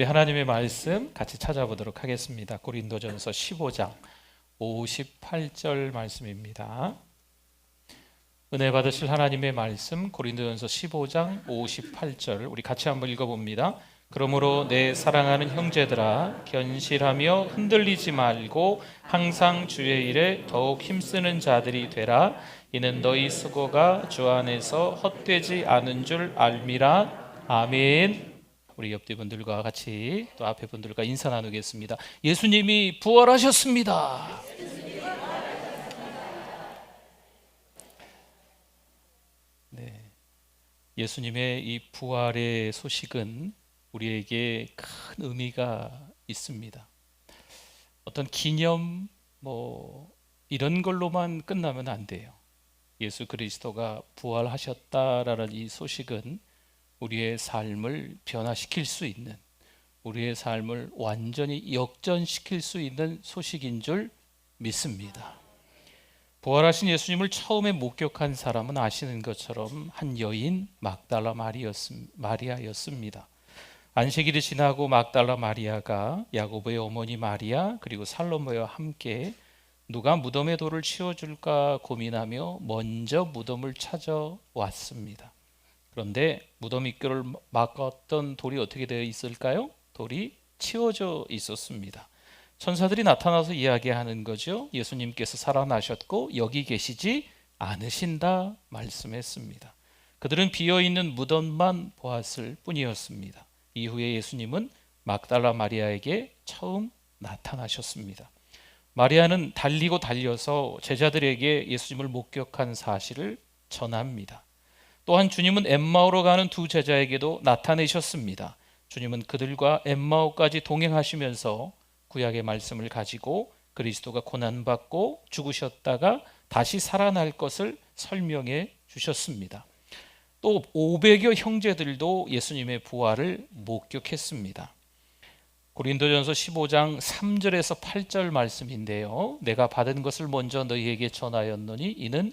우리 하나님의 말씀 같이 찾아보도록 하겠습니다. 고린도전서 15장 58절 말씀입니다. 은혜 받으실 하나님의 말씀 고린도전서 15장 58절 우리 같이 한번 읽어 봅니다. 그러므로 내 사랑하는 형제들아 견실하며 흔들리지 말고 항상 주의 일에 더욱 힘쓰는 자들이 되라 이는 너희 수고가 주 안에서 헛되지 않은 줄 알미라 아멘. 우리 옆뒤 분들과 같이 또 앞에 분들과 인사 나누겠습니다. 예수님이 부활하셨습니다. 네. 예수님의 이 부활의 소식은 우리에게 큰 의미가 있습니다. 어떤 기념 뭐 이런 걸로만 끝나면 안 돼요. 예수 그리스도가 부활하셨다라는 이 소식은 우리의 삶을 변화시킬 수 있는 우리의 삶을 완전히 역전시킬 수 있는 소식인 줄 믿습니다. 부활하신 예수님을 처음에 목격한 사람은 아시는 것처럼 한 여인 막달라 마리아였습니다. 안식일이 지나고 막달라 마리아가 야고보의 어머니 마리아 그리고 살로모와 함께 누가 무덤의 돌을 치워줄까 고민하며 먼저 무덤을 찾아왔습니다. 그런데 무덤 입구를 막았던 돌이 어떻게 되어 있을까요? 돌이 치워져 있었습니다. 천사들이 나타나서 이야기하는 거죠. 예수님께서 살아나셨고 여기 계시지 않으신다 말씀했습니다. 그들은 비어 있는 무덤만 보았을 뿐이었습니다. 이후에 예수님은 막달라 마리아에게 처음 나타나셨습니다. 마리아는 달리고 달려서 제자들에게 예수님을 목격한 사실을 전합니다. 또한 주님은 엠마오로 가는 두 제자에게도 나타내셨습니다. 주님은 그들과 엠마오까지 동행하시면서 구약의 말씀을 가지고 그리스도가 고난받고 죽으셨다가 다시 살아날 것을 설명해 주셨습니다. 또 500여 형제들도 예수님의 부활을 목격했습니다. 고린도전서 15장 3절에서 8절 말씀인데요. 내가 받은 것을 먼저 너희에게 전하였노니 이는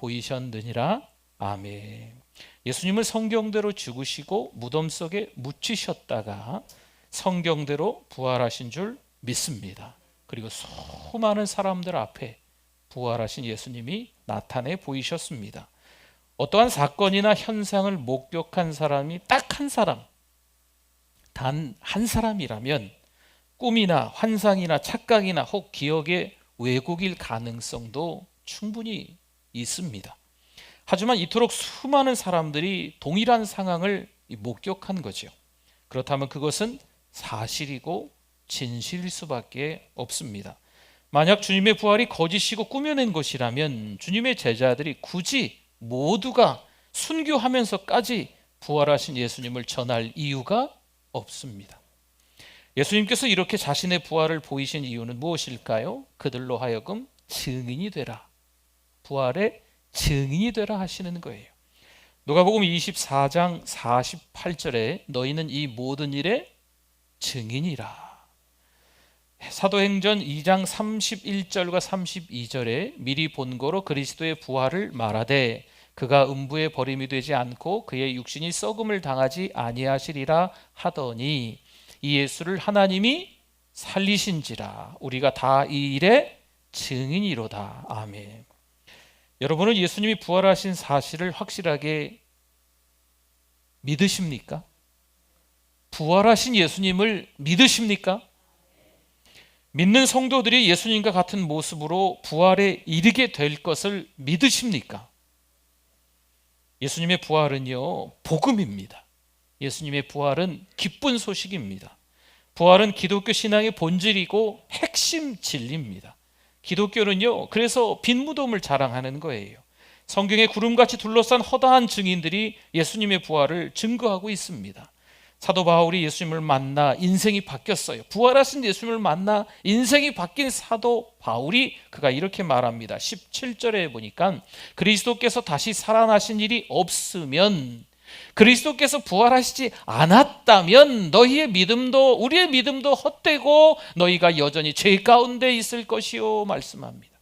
보이셨느니라 아멘. 예수님을 성경대로 죽으시고 무덤 속에 묻히셨다가 성경대로 부활하신 줄 믿습니다. 그리고 수많은 사람들 앞에 부활하신 예수님이 나타내 보이셨습니다. 어떠한 사건이나 현상을 목격한 사람이 딱 한 사람, 단 한 사람이라면 꿈이나 환상이나 착각이나 혹 기억의 왜곡일 가능성도 충분히 있습니다. 하지만 이토록 수많은 사람들이 동일한 상황을 목격한 거죠. 그렇다면 그것은 사실이고 진실일 수밖에 없습니다. 만약 주님의 부활이 거짓이고 꾸며낸 것이라면 주님의 제자들이 굳이 모두가 순교하면서까지 부활하신 예수님을 전할 이유가 없습니다. 예수님께서 이렇게 자신의 부활을 보이신 이유는 무엇일까요? 그들로 하여금 증인이 되라. 부활의 증인이 되라 하시는 거예요. 누가복음 24장 48절에 너희는 이 모든 일의 증인이라. 사도행전 2장 31절과 32절에 미리 본거로 그리스도의 부활을 말하되 그가 음부에 버림이 되지 않고 그의 육신이 썩음을 당하지 아니하시리라 하더니 이 예수를 하나님이 살리신지라 우리가 다 이 일의 증인이로다. 아멘. 여러분은 예수님이 부활하신 사실을 확실하게 믿으십니까? 부활하신 예수님을 믿으십니까? 믿는 성도들이 예수님과 같은 모습으로 부활에 이르게 될 것을 믿으십니까? 예수님의 부활은요, 복음입니다. 예수님의 부활은 기쁜 소식입니다. 부활은 기독교 신앙의 본질이고 핵심 진리입니다. 기독교는요, 그래서 빈 무덤을 자랑하는 거예요. 성경의 구름같이 둘러싼 허다한 증인들이 예수님의 부활을 증거하고 있습니다. 사도 바울이 예수님을 만나 인생이 바뀌었어요. 부활하신 예수님을 만나 인생이 바뀐 사도 바울이 그가 이렇게 말합니다. 17절에 보니까 그리스도께서 다시 살아나신 일이 없으면 그리스도께서 부활하시지 않았다면 너희의 믿음도 우리의 믿음도 헛되고 너희가 여전히 죄 가운데 있을 것이요 말씀합니다.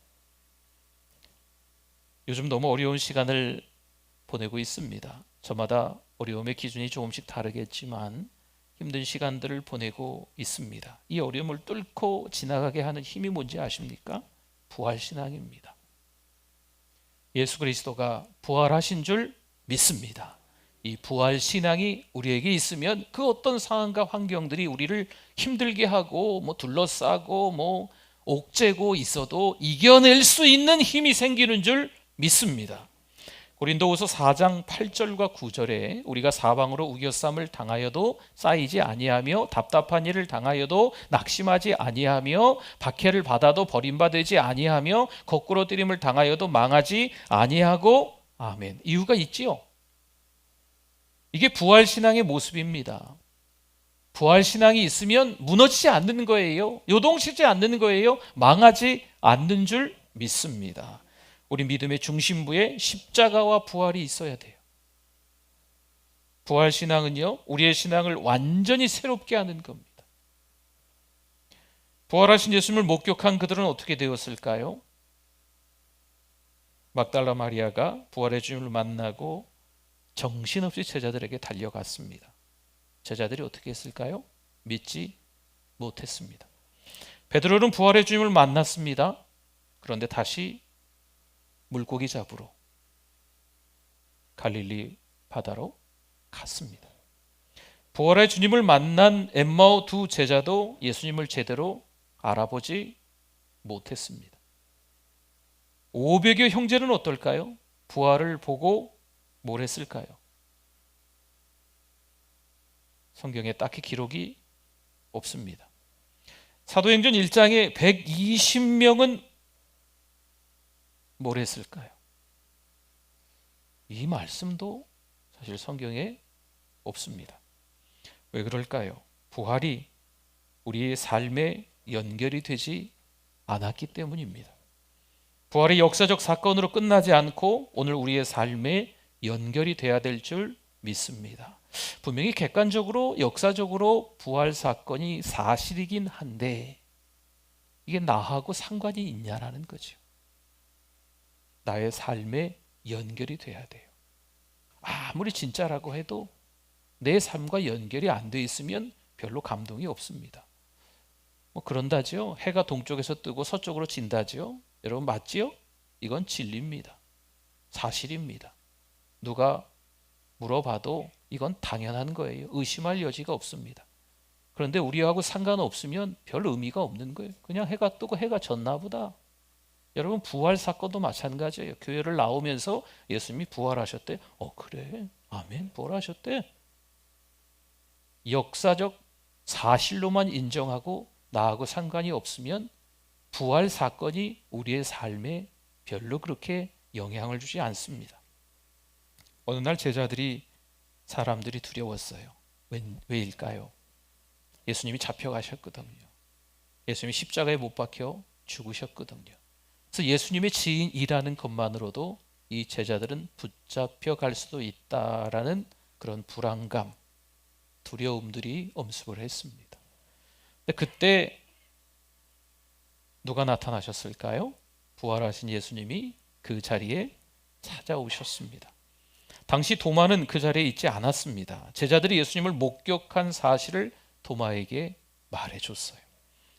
요즘 너무 어려운 시간을 보내고 있습니다. 저마다 어려움의 기준이 조금씩 다르겠지만 힘든 시간들을 보내고 있습니다. 이 어려움을 뚫고 지나가게 하는 힘이 뭔지 아십니까? 부활 신앙입니다. 예수 그리스도가 부활하신 줄 믿습니다. 이 부활 신앙이 우리에게 있으면 그 어떤 상황과 환경들이 우리를 힘들게 하고 뭐 둘러싸고 뭐 옥죄고 있어도 이겨낼 수 있는 힘이 생기는 줄 믿습니다. 고린도후서 4장 8절과 9절에 우리가 사방으로 우겨쌈을 당하여도 쌓이지 아니하며 답답한 일을 당하여도 낙심하지 아니하며 박해를 받아도 버림받지 아니하며 거꾸로 뜨림을 당하여도 망하지 아니하고 아멘. 이유가 있지요. 이게 부활 신앙의 모습입니다. 부활 신앙이 있으면 무너지지 않는 거예요. 요동치지 않는 거예요. 망하지 않는 줄 믿습니다. 우리 믿음의 중심부에 십자가와 부활이 있어야 돼요. 부활 신앙은요, 우리의 신앙을 완전히 새롭게 하는 겁니다. 부활하신 예수님을 목격한 그들은 어떻게 되었을까요? 막달라 마리아가 부활의 주님을 만나고 정신없이 제자들에게 달려갔습니다. 제자들이 어떻게 했을까요? 믿지 못했습니다. 베드로는 부활의 주님을 만났습니다. 그런데 다시 물고기 잡으러 갈릴리 바다로 갔습니다. 부활의 주님을 만난 엠마오 두 제자도 예수님을 제대로 알아보지 못했습니다. 500여 형제는 어떨까요? 부활을 보고 뭘 했을까요? 성경에 딱히 기록이 없습니다. 사도행전 1장에 120명은 뭘 했을까요? 이 말씀도 사실 성경에 없습니다. 왜 그럴까요? 부활이 우리의 삶에 연결이 되지 않았기 때문입니다. 부활이 역사적 사건으로 끝나지 않고 오늘 우리의 삶에 연결이 돼야 될 줄 믿습니다. 분명히 객관적으로 역사적으로 부활 사건이 사실이긴 한데 이게 나하고 상관이 있냐라는 거죠. 나의 삶에 연결이 돼야 돼요. 아무리 진짜라고 해도 내 삶과 연결이 안 돼 있으면 별로 감동이 없습니다. 뭐 그런다지요. 해가 동쪽에서 뜨고 서쪽으로 진다지요. 여러분 맞지요? 이건 진리입니다. 사실입니다. 누가 물어봐도 이건 당연한 거예요. 의심할 여지가 없습니다. 그런데 우리하고 상관없으면 별 의미가 없는 거예요. 그냥 해가 뜨고 해가 졌나 보다. 여러분 부활 사건도 마찬가지예요. 교회를 나오면서 예수님이 부활하셨대. 어 그래. 아멘. 부활하셨대. 역사적 사실로만 인정하고 나하고 상관이 없으면 부활 사건이 우리의 삶에 별로 그렇게 영향을 주지 않습니다. 어느 날 제자들이 사람들이 두려웠어요. 왜, 왜일까요? 예수님이 잡혀가셨거든요. 예수님이 십자가에 못 박혀 죽으셨거든요. 그래서 예수님의 지인이라는 것만으로도 이 제자들은 붙잡혀 갈 수도 있다라는 그런 불안감, 두려움들이 엄습을 했습니다. 근데 그때 누가 나타나셨을까요? 부활하신 예수님이 그 자리에 찾아오셨습니다. 당시 도마는 그 자리에 있지 않았습니다. 제자들이 예수님을 목격한 사실을 도마에게 말해줬어요.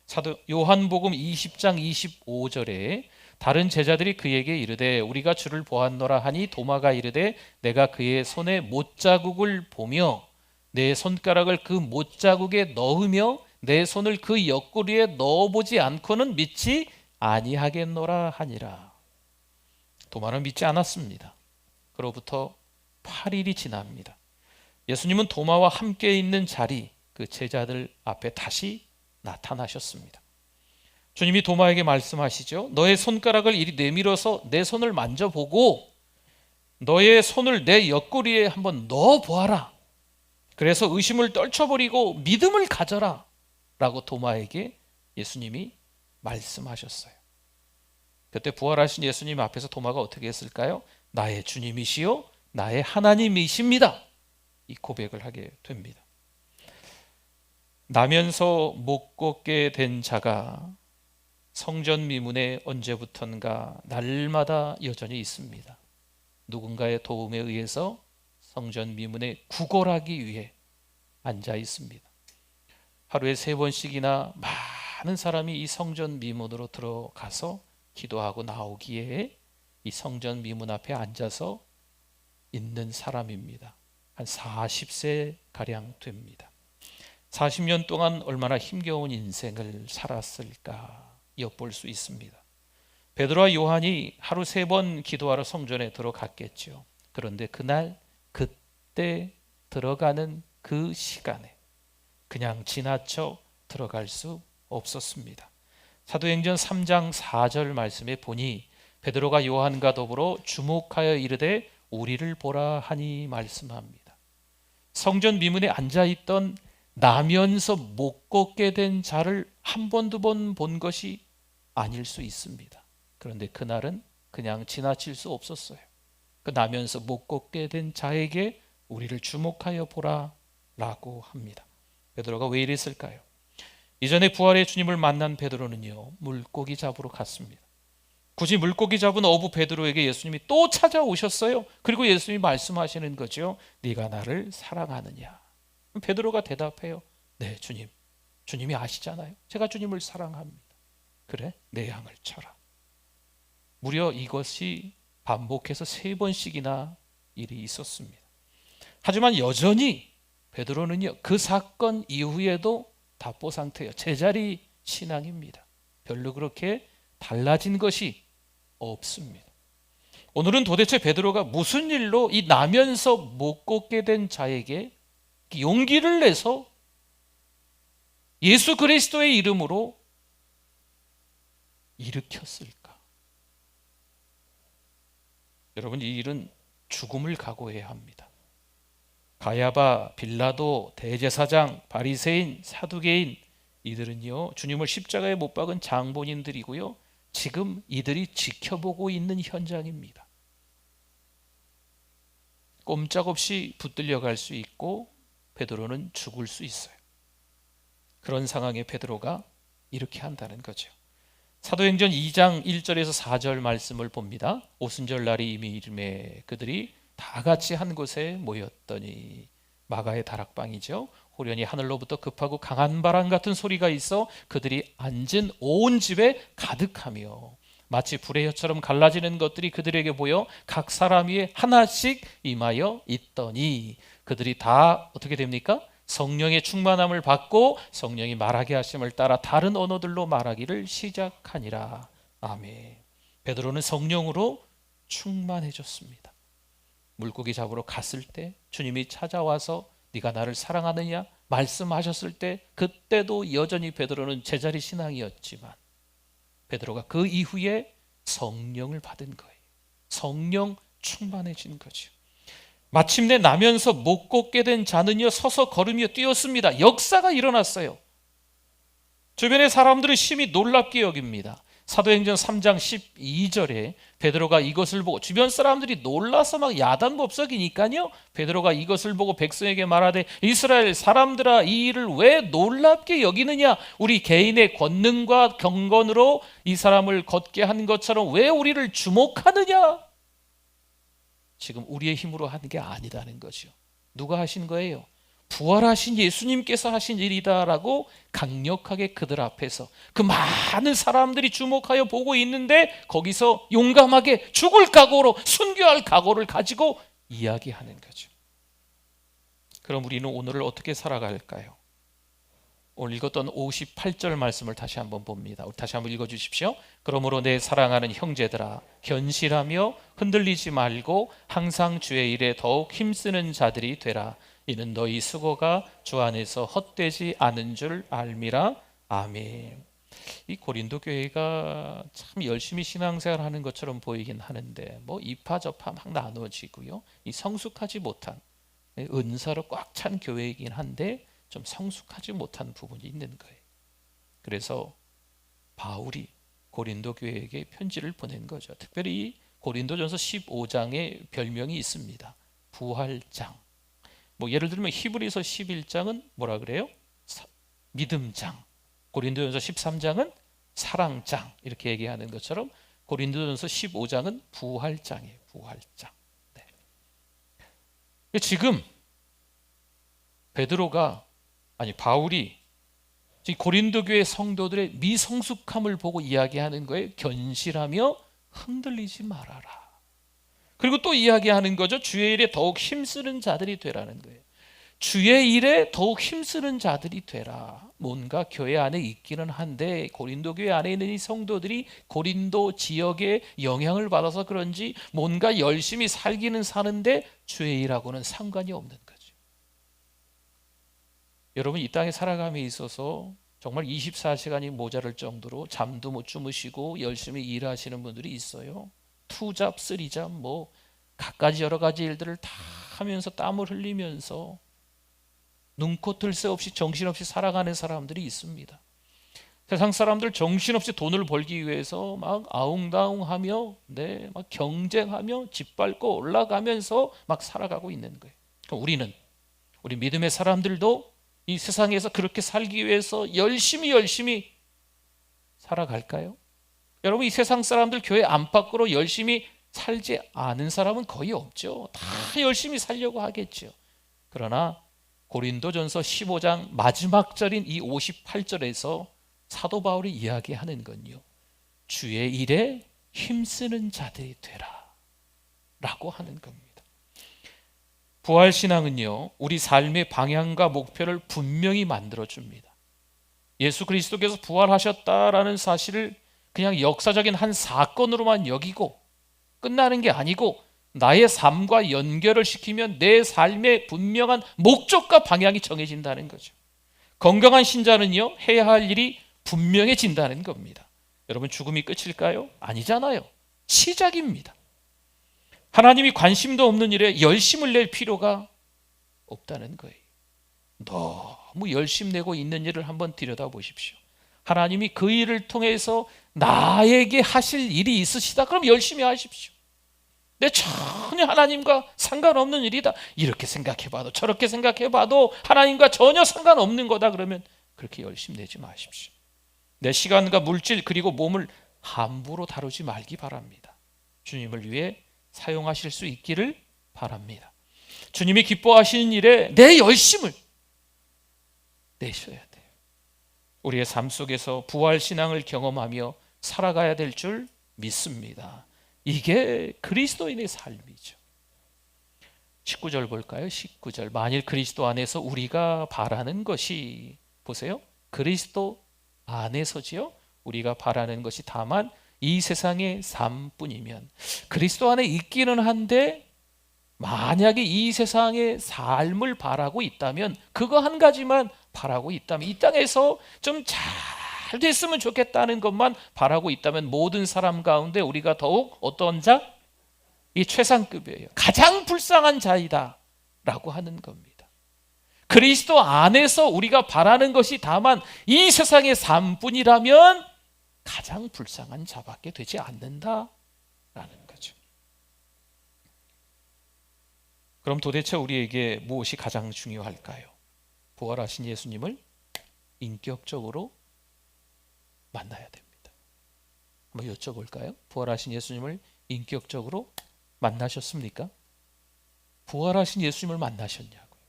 사도 요한복음 20장 25절에 다른 제자들이 그에게 이르되 우리가 주를 보았노라 하니 도마가 이르되 내가 그의 손에 못자국을 보며 내 손가락을 그 못자국에 넣으며 내 손을 그 옆구리에 넣어보지 않고는 믿지 아니하겠노라 하니라. 도마는 믿지 않았습니다. 그로부터 8일이 지납니다. 예수님은 도마와 함께 있는 자리 그 제자들 앞에 다시 나타나셨습니다. 주님이 도마에게 말씀하시죠. 너의 손가락을 이리 내밀어서 내 손을 만져보고 너의 손을 내 옆구리에 한번 넣어 보아라. 그래서 의심을 떨쳐버리고 믿음을 가져라 라고 도마에게 예수님이 말씀하셨어요. 그때 부활하신 예수님 앞에서 도마가 어떻게 했을까요? 나의 주님이시요 나의 하나님이십니다. 이 고백을 하게 됩니다. 나면서 못 걷게 된 자가 성전 미문에 언제부턴가 날마다 여전히 있습니다. 누군가의 도움에 의해서 성전 미문에 구걸하기 위해 앉아 있습니다. 하루에 세 번씩이나 많은 사람이 이 성전 미문으로 들어가서 기도하고 나오기에 이 성전 미문 앞에 앉아서 있는 사람입니다. 한 40세 가량 됩니다. 40년 동안 얼마나 힘겨운 인생을 살았을까 엿볼 수 있습니다. 베드로와 요한이 하루 세 번 기도하러 성전에 들어갔겠죠. 그런데 그날 그때 들어가는 그 시간에 그냥 지나쳐 들어갈 수 없었습니다. 사도행전 3장 4절 말씀에 보니 베드로가 요한과 더불어 주목하여 이르되 우리를 보라 하니 말씀합니다. 성전 미문에 앉아 있던 나면서 못 걷게 된 자를 한 번 두 번 본 것이 아닐 수 있습니다. 그런데 그날은 그냥 지나칠 수 없었어요. 그 나면서 못 걷게 된 자에게 우리를 주목하여 보라라고 합니다. 베드로가 왜 이랬을까요? 이전에 부활의 주님을 만난 베드로는요 물고기 잡으러 갔습니다. 굳이 물고기 잡은 어부 베드로에게 예수님이 또 찾아오셨어요. 그리고 예수님이 말씀하시는 거죠. 네가 나를 사랑하느냐? 베드로가 대답해요. 네, 주님. 주님이 아시잖아요. 제가 주님을 사랑합니다. 그래? 내 양을 쳐라. 무려 이것이 반복해서 세 번씩이나 일이 있었습니다. 하지만 여전히 베드로는요. 그 사건 이후에도 답보 상태예요. 제자리 신앙입니다. 별로 그렇게 달라진 것이 없습니다. 오늘은 도대체 베드로가 무슨 일로 이 나면서 못 걷게 된 자에게 용기를 내서 예수 그리스도의 이름으로 일으켰을까? 여러분 이 일은 죽음을 각오해야 합니다. 가야바, 빌라도, 대제사장, 바리새인, 사두개인 이들은요 주님을 십자가에 못 박은 장본인들이고요 지금 이들이 지켜보고 있는 현장입니다. 꼼짝없이 붙들려 갈 수 있고 베드로는 죽을 수 있어요. 그런 상황에 베드로가 이렇게 한다는 거죠. 사도행전 2장 1절에서 4절 말씀을 봅니다. 오순절 날이 이미 이름에 그들이 다 같이 한 곳에 모였더니 마가의 다락방이죠. 호련히 하늘로부터 급하고 강한 바람 같은 소리가 있어 그들이 앉은 온 집에 가득하며 마치 불의 혀처럼 갈라지는 것들이 그들에게 보여 각 사람 위에 하나씩 임하여 있더니 그들이 다 어떻게 됩니까? 성령의 충만함을 받고 성령이 말하게 하심을 따라 다른 언어들로 말하기를 시작하니라. 아멘. 베드로는 성령으로 충만해졌습니다. 물고기 잡으러 갔을 때 주님이 찾아와서 네가 나를 사랑하느냐 말씀하셨을 때 그때도 여전히 베드로는 제자리 신앙이었지만 베드로가 그 이후에 성령을 받은 거예요. 성령 충만해진 거죠. 마침내 나면서 못 걷게 된 자는요 서서 걸으며 뛰었습니다. 역사가 일어났어요. 주변의 사람들은 심히 놀랍게 여깁니다. 사도행전 3장 12절에 베드로가 이것을 보고 주변 사람들이 놀라서 막 야단법석이니까요. 베드로가 이것을 보고 백성에게 말하되 이스라엘 사람들아 이 일을 왜 놀랍게 여기느냐? 우리 개인의 권능과 경건으로 이 사람을 걷게 한 것처럼 왜 우리를 주목하느냐? 지금 우리의 힘으로 하는 게 아니다는 거죠. 누가 하신 거예요? 부활하신 예수님께서 하신 일이다라고 강력하게 그들 앞에서 그 많은 사람들이 주목하여 보고 있는데 거기서 용감하게 죽을 각오로 순교할 각오를 가지고 이야기하는 거죠. 그럼 우리는 오늘을 어떻게 살아갈까요? 오늘 읽었던 58절 말씀을 다시 한번 봅니다. 다시 한번 읽어 주십시오. 그러므로 내 사랑하는 형제들아 견실하며 흔들리지 말고 항상 주의 일에 더욱 힘쓰는 자들이 되라. 이는 너희 수고가 주 안에서 헛되지 않은 줄 알미라. 아멘. 이 고린도 교회가 참 열심히 신앙생활 하는 것처럼 보이긴 하는데 뭐 이파저파 막 나누어지고요. 이 성숙하지 못한 은사로 꽉 찬 교회이긴 한데 좀 성숙하지 못한 부분이 있는 거예요. 그래서 바울이 고린도 교회에게 편지를 보낸 거죠. 특별히 고린도전서 15장에 별명이 있습니다. 부활장. 뭐 예를 들면 히브리서 11장은 뭐라 그래요? 사- 믿음장. 고린도전서 13장은 사랑장 이렇게 얘기하는 것처럼 고린도전서 15장은 부활장이에요. 부활장. 네. 지금 베드로가 아니 바울이 이 고린도 교회 성도들의 미성숙함을 보고 이야기하는 거에 견실하며 흔들리지 말아라. 그리고 또 이야기하는 거죠. 주의 일에 더욱 힘쓰는 자들이 되라는 거예요. 주의 일에 더욱 힘쓰는 자들이 되라. 뭔가 교회 안에 있기는 한데 고린도 교회 안에 있는 이 성도들이 고린도 지역에 영향을 받아서 그런지 뭔가 열심히 살기는 사는데 주의 일하고는 상관이 없는 거죠. 여러분 이 땅에 살아감에 있어서 정말 24시간이 모자랄 정도로 잠도 못 주무시고 열심히 일하시는 분들이 있어요. 투잡, 쓰리잡 뭐 갖가지 여러 가지 일들을 다 하면서 땀을 흘리면서 눈코 뜰 새 없이 정신없이 살아가는 사람들이 있습니다. 세상 사람들 정신없이 돈을 벌기 위해서 막 아웅다웅하며 네, 막 경쟁하며 짓밟고 올라가면서 막 살아가고 있는 거예요. 그럼 우리는 우리 믿음의 사람들도 이 세상에서 그렇게 살기 위해서 열심히 열심히 살아갈까요? 여러분 이 세상 사람들 교회 안팎으로 열심히 살지 않은 사람은 거의 없죠. 다 열심히 살려고 하겠죠. 그러나 고린도전서 15장 마지막 절인 이 58절에서 사도 바울이 이야기하는 건요. 주의 일에 힘쓰는 자들이 되라. 라고 하는 겁니다. 부활 신앙은요. 우리 삶의 방향과 목표를 분명히 만들어 줍니다. 예수 그리스도께서 부활하셨다라는 사실을 그냥 역사적인 한 사건으로만 여기고 끝나는 게 아니고 나의 삶과 연결을 시키면 내 삶의 분명한 목적과 방향이 정해진다는 거죠. 건강한 신자는요, 해야 할 일이 분명해진다는 겁니다. 여러분, 죽음이 끝일까요? 아니잖아요. 시작입니다. 하나님이 관심도 없는 일에 열심을 낼 필요가 없다는 거예요. 너무 열심 내고 있는 일을 한번 들여다 보십시오. 하나님이 그 일을 통해서 나에게 하실 일이 있으시다. 그럼 열심히 하십시오. 내 전혀 하나님과 상관없는 일이다. 이렇게 생각해봐도 저렇게 생각해봐도 하나님과 전혀 상관없는 거다. 그러면 그렇게 열심 내지 마십시오. 내 시간과 물질 그리고 몸을 함부로 다루지 말기 바랍니다. 주님을 위해 사용하실 수 있기를 바랍니다. 주님이 기뻐하시는 일에 내 열심을 내셔야 돼요. 우리의 삶 속에서 부활 신앙을 경험하며 살아가야 될 줄 믿습니다. 이게 그리스도인의 삶이죠. 19절 볼까요? 19절. 만일 그리스도 안에서 우리가 바라는 것이 보세요. 그리스도 안에서지요. 우리가 바라는 것이 다만 이 세상의 삶뿐이면 그리스도 안에 있기는 한데 만약에 이 세상의 삶을 바라고 있다면 그거 한 가지만 바라고 있다면 이 땅에서 좀 잘 됐으면 좋겠다는 것만 바라고 있다면 모든 사람 가운데 우리가 더욱 어떤 자? 이 최상급이에요. 가장 불쌍한 자이다 라고 하는 겁니다. 그리스도 안에서 우리가 바라는 것이 다만 이 세상의 삶뿐이라면 가장 불쌍한 자밖에 되지 않는다 라는 거죠. 그럼 도대체 우리에게 무엇이 가장 중요할까요? 부활하신 예수님을 인격적으로 만나야 됩니다. 한번 여쭤볼까요? 부활하신 예수님을 인격적으로 만나셨습니까? 부활하신 예수님을 만나셨냐고요.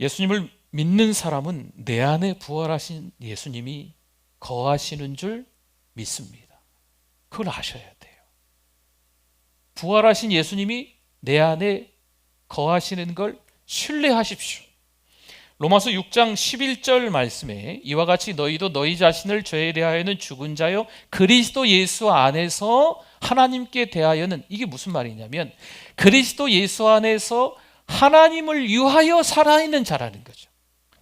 예수님을 믿는 사람은 내 안에 부활하신 예수님이 거하시는 줄 믿습니다. 그걸 아셔야 돼요. 부활하신 예수님이 내 안에 거하시는 걸 신뢰하십시오. 로마서 6장 11절 말씀에 이와 같이 너희도 너희 자신을 죄에 대하여는 죽은 자요 그리스도 예수 안에서 하나님께 대하여는 이게 무슨 말이냐면 그리스도 예수 안에서 하나님을 위하여 살아있는 자라는 거죠.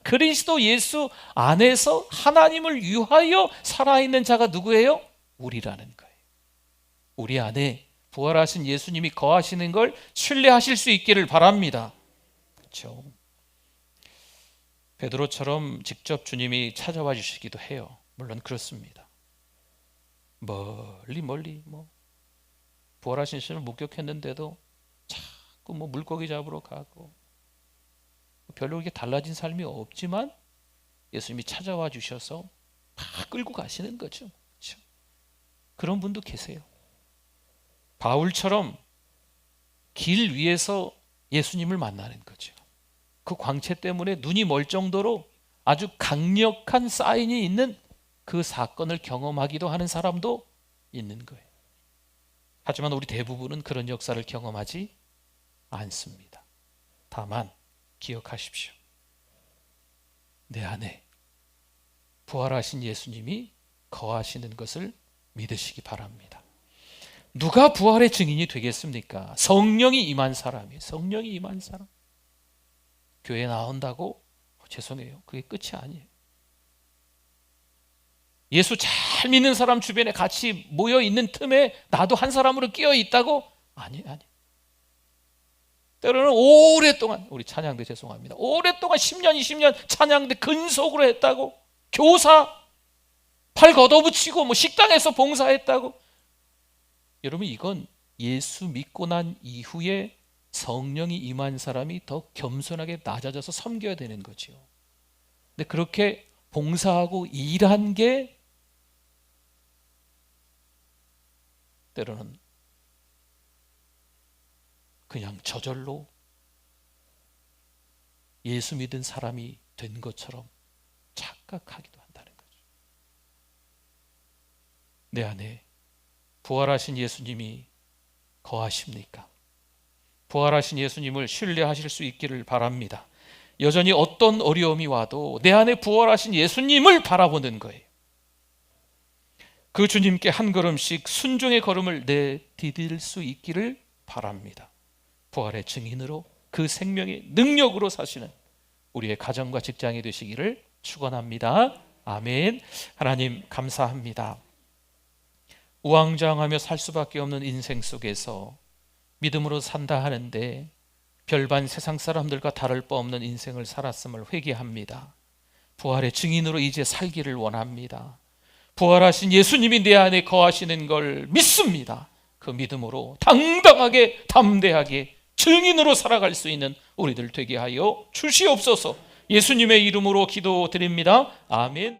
그리스도 예수 안에서 하나님을 위하여 살아있는 자가 누구예요? 우리라는 거예요. 우리 안에 부활하신 예수님이 거하시는 걸 신뢰하실 수 있기를 바랍니다. 그렇죠? 베드로처럼 직접 주님이 찾아와 주시기도 해요. 물론 그렇습니다. 멀리 멀리 뭐 부활하신 신을 목격했는데도 자꾸 뭐 물고기 잡으러 가고 별로 그렇게 달라진 삶이 없지만 예수님이 찾아와 주셔서 막 끌고 가시는 거죠. 그렇죠? 그런 분도 계세요. 바울처럼 길 위에서 예수님을 만나는 거죠. 그 광채 때문에 눈이 멀 정도로 아주 강력한 사인이 있는 그 사건을 경험하기도 하는 사람도 있는 거예요. 하지만 우리 대부분은 그런 역사를 경험하지 않습니다. 다만 기억하십시오. 내 안에 부활하신 예수님이 거하시는 것을 믿으시기 바랍니다. 누가 부활의 증인이 되겠습니까? 성령이 임한 사람이 성령이 임한 사람. 교회 나온다고 어, 죄송해요. 그게 끝이 아니에요. 예수 잘 믿는 사람 주변에 같이 모여 있는 틈에 나도 한 사람으로 끼어 있다고? 아니, 아니. 때로는 오랫동안 우리 찬양대 죄송합니다. 오랫동안 10년, 20년 찬양대 근속으로 했다고 교사 팔 걷어붙이고 뭐 식당에서 봉사했다고 여러분 이건 예수 믿고 난 이후에 성령이 임한 사람이 더 겸손하게 낮아져서 섬겨야 되는 거죠. 근데 그렇게 봉사하고 일한 게 때로는 그냥 저절로 예수 믿은 사람이 된 것처럼 착각하기도 한다는 거죠. 내 안에 부활하신 예수님이 거하십니까? 부활하신 예수님을 신뢰하실 수 있기를 바랍니다. 여전히 어떤 어려움이 와도 내 안에 부활하신 예수님을 바라보는 거예요. 그 주님께 한 걸음씩 순종의 걸음을 내디딜 수 있기를 바랍니다. 부활의 증인으로 그 생명의 능력으로 사시는 우리의 가정과 직장이 되시기를 축원합니다. 아멘. 하나님 감사합니다. 우왕좌왕하며 살 수밖에 없는 인생 속에서 믿음으로 산다 하는데 별반 세상 사람들과 다를 바 없는 인생을 살았음을 회개합니다. 부활의 증인으로 이제 살기를 원합니다. 부활하신 예수님이 내 안에 거하시는 걸 믿습니다. 그 믿음으로 당당하게 담대하게 증인으로 살아갈 수 있는 우리들 되게 하여 주시옵소서. 예수님의 이름으로 기도드립니다. 아멘.